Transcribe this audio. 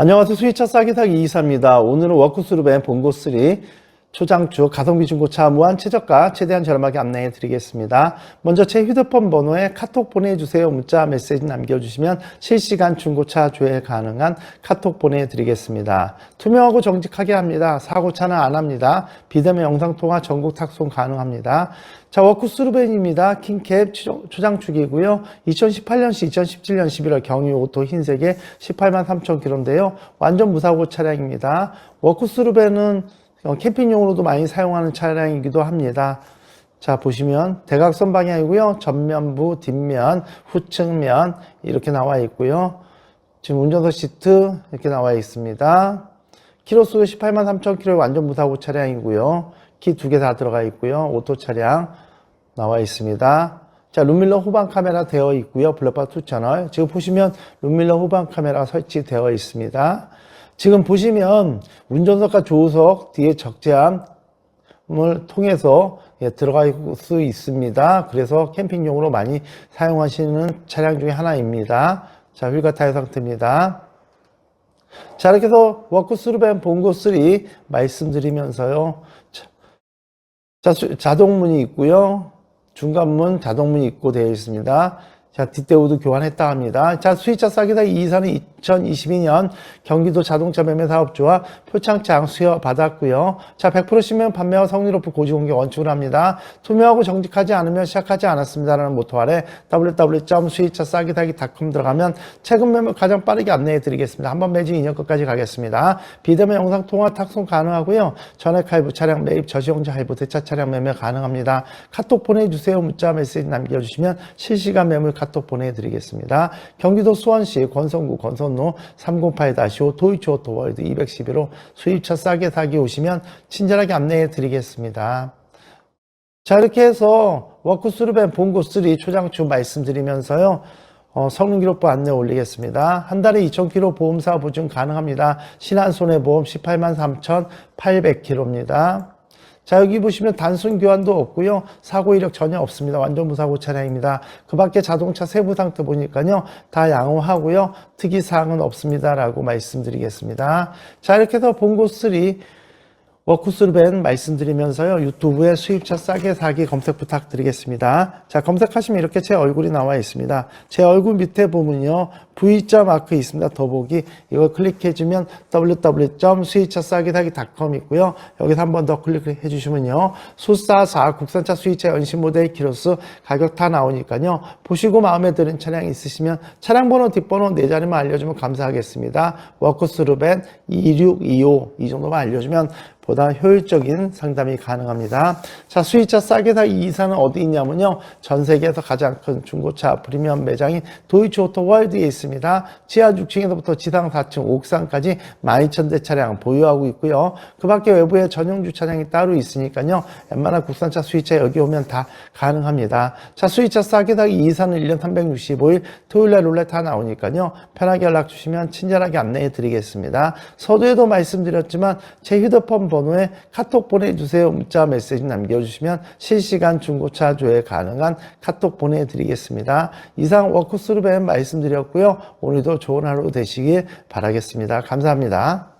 안녕하세요. 수위차 싸게 사기 이사입니다. 오늘은 워크스룹의 본고3 초장주 가성비 중고차 무한 최저가 최대한 저렴하게 안내해 드리겠습니다. 먼저 제 휴대폰 번호에 카톡 보내주세요. 문자 메시지 남겨주시면 실시간 중고차 조회 가능한 카톡 보내드리겠습니다. 투명하고 정직하게 합니다. 사고 차는 안 합니다. 비대면 영상통화 전국 탁송 가능합니다. 자, 워크스루벤입니다. 킹캡 초장축이고요. 2018년시 2017년 11월 경유 오토 흰색의 18만 3천 킬로인데요. 완전 무사고 차량입니다. 워크스루벤은 어, 캠핑용으로도 많이 사용하는 차량이기도 합니다. 자, 보시면 대각선 방향이고요. 전면부, 뒷면, 후측면 이렇게 나와 있고요. 지금 운전석 시트 이렇게 나와 있습니다. 키로수가 18만 3천 킬로의 완전 무사고 차량이고요. 키 두 개 다 들어가 있고요. 오토 차량 나와 있습니다. 자, 룸밀러 후방 카메라 되어 있고요. 블랙바 2 채널. 지금 보시면 룸밀러 후방 카메라 설치되어 있습니다. 지금 보시면 운전석과 조수석 뒤에 적재함을 통해서 예, 들어갈 수 있습니다. 그래서 캠핑용으로 많이 사용하시는 차량 중에 하나입니다. 자, 휠과 타이어 상태입니다. 자, 이렇게 해서 워크스루벤 본고 3 말씀드리면서요. 자, 자동문이 있고요. 중간문 자동문이 있고 되어 있습니다. 자, 뒷대우도 교환했다 합니다. 자, 수입차 싸기다 이사는 2022년 경기도 자동차 매매 사업주와 표창장 수여 받았고요. 자, 100% 신명 판매와 성리 높은 고지 공개 원칙을 합니다. 투명하고 정직하지 않으면 시작하지 않았습니다라는 모토 아래 www.수입차 싸기다기.com 들어가면 최근 매매 가장 빠르게 안내해 드리겠습니다. 한번 매진 2년 끝까지 가겠습니다. 비대면 영상 통화 탁송 가능하고요. 전액 할부 차량 매입 저시용자 할부 대차 차량 매매 가능합니다. 카톡 보내주세요. 문자 메시지 남겨주시면 실시간 매물 카톡 보내드리겠습니다. 경기도 수원시 권성구 권선로 308-5 도이치오토 월드 211호 수입차 싸게 사기 오시면 친절하게 안내해 드리겠습니다. 자, 이렇게 해서 워크스루벤 본고 3 초장추 말씀드리면서요. 어, 성능기록부 안내 올리겠습니다. 한 달에 2,000km 보험사 보증 가능합니다. 신한손해보험 18만 3,800km입니다. 자, 여기 보시면 단순 교환도 없고요. 사고 이력 전혀 없습니다. 완전 무사고 차량입니다. 그 밖에 자동차 세부 상태 보니까요. 다 양호하고요. 특이 사항은 없습니다라고 말씀드리겠습니다. 자, 이렇게 해서 본고 3 워크스루벤 말씀드리면서요. 유튜브에 수입차 싸게 사기 검색 부탁드리겠습니다. 자, 검색하시면 이렇게 제 얼굴이 나와 있습니다. 제 얼굴 밑에 보면요. V자 마크 있습니다. 더보기. 이걸 클릭해주면 www.수입차 싸게 사기.com 있고요. 여기서 한 번 더 클릭해 주시면요. 수사사 국산차 수입차 연신 모델 키로수 가격 다 나오니까요. 보시고 마음에 드는 차량 있으시면 차량 번호 뒷번호 네 자리만 알려주면 감사하겠습니다. 워크스루벤 2625 이 정도만 알려주면 보다 효율적인 상담이 가능합니다. 자, 수입차 싸게 사기 이사는 어디 있냐면요. 전 세계에서 가장 큰 중고차 프리미엄 매장인 도이치 오토 월드에 있습니다. 지하 6층에서부터 지상 4층, 옥상까지 12,000대 차량 보유하고 있고요. 그 밖에 외부에 전용 주차장이 따로 있으니까요. 웬만한 국산차 수입차 여기 오면 다 가능합니다. 자, 수입차 싸게 사기 이사는 1년 365일 토요일 날 룰렛 다 나오니까요. 편하게 연락 주시면 친절하게 안내해 드리겠습니다. 서두에도 말씀드렸지만 제 휴대폰 번호에 카톡 보내주세요. 문자 메시지 남겨주시면 실시간 중고차 조회 가능한 카톡 보내드리겠습니다. 이상 워크스루벤 말씀드렸고요. 오늘도 좋은 하루 되시길 바라겠습니다. 감사합니다.